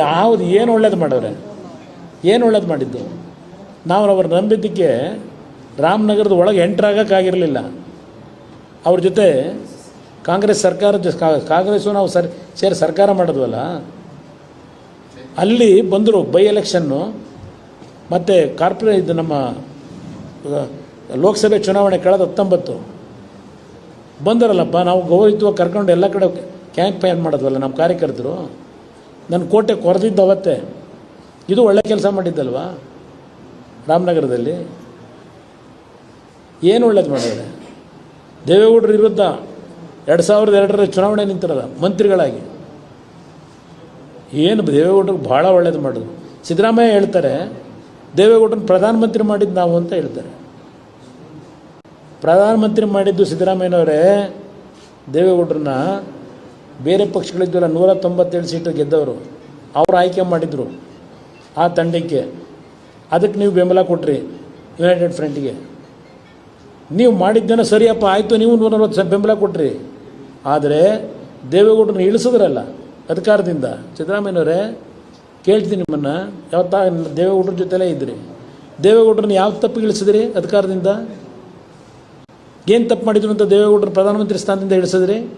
ಯಾವುದು ಏನು ಒಳ್ಳೇದು ಮಾಡವ್ರೆ ಏನು ಒಳ್ಳೇದು ಮಾಡಿದ್ದು? ನಾವು ಅವ್ರು ನಂಬಿದ್ದಕ್ಕೆ ರಾಮನಗರದ ಒಳಗೆ ಎಂಟ್ರಾಗಕ್ಕಾಗಿರಲಿಲ್ಲ ಅವ್ರ ಜೊತೆ ಕಾಂಗ್ರೆಸ್ ಸರ್ಕಾರ ಕಾಂಗ್ರೆಸ್ಸು ನಾವು ಸರ್, ಸೇರಿ ಸರ್ಕಾರ ಮಾಡಿದ್ವಲ್ಲ? ಅಲ್ಲಿ ಬಂದರು ಬೈ ಎಲೆಕ್ಷನ್ನು ಮತ್ತು ಕಾರ್ಪೊರೇ, ಇದು ನಮ್ಮ ಲೋಕಸಭೆ ಚುನಾವಣೆ ಕಳೆದ ಹತ್ತೊಂಬತ್ತು. ಬಂದರಲ್ಲಪ್ಪ, ನಾವು ಗೌರವಿತ್ವ ಕರ್ಕೊಂಡು ಎಲ್ಲ ಕಡೆ ಕ್ಯಾಂಪೇನ್ ಮಾಡೋದ್ವಲ್ಲ, ನಮ್ಮ ಕಾರ್ಯಕರ್ತರು? ನನ್ನ ಕೋಟೆ ಕೊರೆದಿದ್ದು ಅವತ್ತೇ. ಇದು ಒಳ್ಳೆ ಕೆಲಸ ಮಾಡಿದ್ದಲ್ವಾ? ರಾಮನಗರದಲ್ಲಿ? ಏನು ಒಳ್ಳೇದು ಮಾಡಿದ್ರೆ ದೇವೇಗೌಡರ ವಿರುದ್ಧ ಎರಡು ಸಾವಿರದ ಎರಡರ ಚುನಾವಣೆ ನಿಂತಿರಲ್ಲ, ಮಂತ್ರಿಗಳಾಗಿ. ಏನು, ದೇವೇಗೌಡರು ಭಾಳ ಒಳ್ಳೇದು ಮಾಡಿದ್ರು. ಸಿದ್ದರಾಮಯ್ಯ ಹೇಳ್ತಾರೆ, ದೇವೇಗೌಡರನ್ನ ಪ್ರಧಾನಮಂತ್ರಿ ಮಾಡಿದ್ದು ನಾವು ಅಂತ ಹೇಳ್ತಾರೆ. ಪ್ರಧಾನಮಂತ್ರಿ ಮಾಡಿದ್ದು ಸಿದ್ದರಾಮಯ್ಯನವರೇ, ದೇವೇಗೌಡರನ್ನ ಬೇರೆ ಪಕ್ಷಗಳಿದ್ದಲ್ಲ ನೂರ ತೊಂಬತ್ತೇಳು ಸೀಟು ಗೆದ್ದವರು, ಅವ್ರು ಆಯ್ಕೆ ಮಾಡಿದರು ಆ ತಂಡಕ್ಕೆ. ಅದಕ್ಕೆ ನೀವು ಬೆಂಬಲ ಕೊಟ್ರಿ ಯುನೈಟೆಡ್ ಫ್ರಂಟ್ಗೆ. ನೀವು ಮಾಡಿದ್ದೇನೋ ಸರಿಯಪ್ಪ, ಆಯಿತು, ನೀವು ನೂರ ನಲ್ವತ್ತು ಸ- ಬೆಂಬಲ ಕೊಟ್ರಿ. ಆದರೆ ದೇವೇಗೌಡರನ್ನ ಇಳಿಸಿದ್ರಲ್ಲ ಅಧಿಕಾರದಿಂದ. ಸಿದ್ದರಾಮಯ್ಯನವರೇ, ಕೇಳ್ತೀನಿ ನಿಮ್ಮನ್ನು ಯಾವತ್ತ ದೇವೇಗೌಡರ ಜೊತೆಲೇ ಇದ್ರಿ. ದೇವೇಗೌಡರನ್ನ ಯಾವ ತಪ್ಪಿಗೆ ಇಳಿಸಿದ್ರಿ ಅಧಿಕಾರದಿಂದ? ಏನು ತಪ್ಪು ಮಾಡಿದ್ರು ಅಂತ ದೇವೇಗೌಡರು ಪ್ರಧಾನಮಂತ್ರಿ ಸ್ಥಾನದಿಂದ ಇಳಿಸಿದ್ರಿ?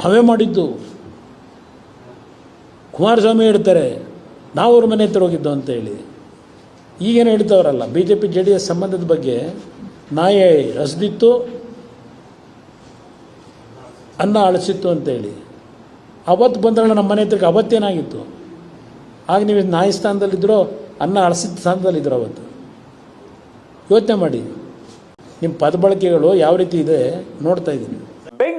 ನಾವೇ ಮಾಡಿದ್ದು. ಕುಮಾರಸ್ವಾಮಿ ಹೇಳ್ತಾರೆ, ನಾವು ಅವ್ರ ಮನೆ ಹತ್ರ ಹೋಗಿದ್ದು ಅಂತ ಹೇಳಿ. ಈಗೇನು ಹೇಳ್ತವ್ರಲ್ಲ B J P J D S ಸಂಬಂಧದ ಬಗ್ಗೆ ನಾಯಿ ರಸದಿತ್ತು, ಅನ್ನ ಅಳಿಸಿತ್ತು ಅಂತೇಳಿ ಅವತ್ತು ಬಂದ್ರಲ್ಲ ನಮ್ಮ ಮನೆ ಹತ್ರಕ್ಕೆ, ಅವತ್ತೇನಾಗಿತ್ತು? ಆಗ ನೀವು ನಾಯಿ ಸ್ಥಾನದಲ್ಲಿದ್ದರೋ ಅನ್ನ ಅಳಿಸಿದ ಸ್ಥಾನದಲ್ಲಿದ್ದರು ಅವತ್ತು. ಯೋಚನೆ ಮಾಡಿ. ನಿಮ್ಮ ಪದ ಬಳಕೆಗಳು ಯಾವ ರೀತಿ ಇದೆ ನೋಡ್ತಾ ಇದ್ದೀನಿ.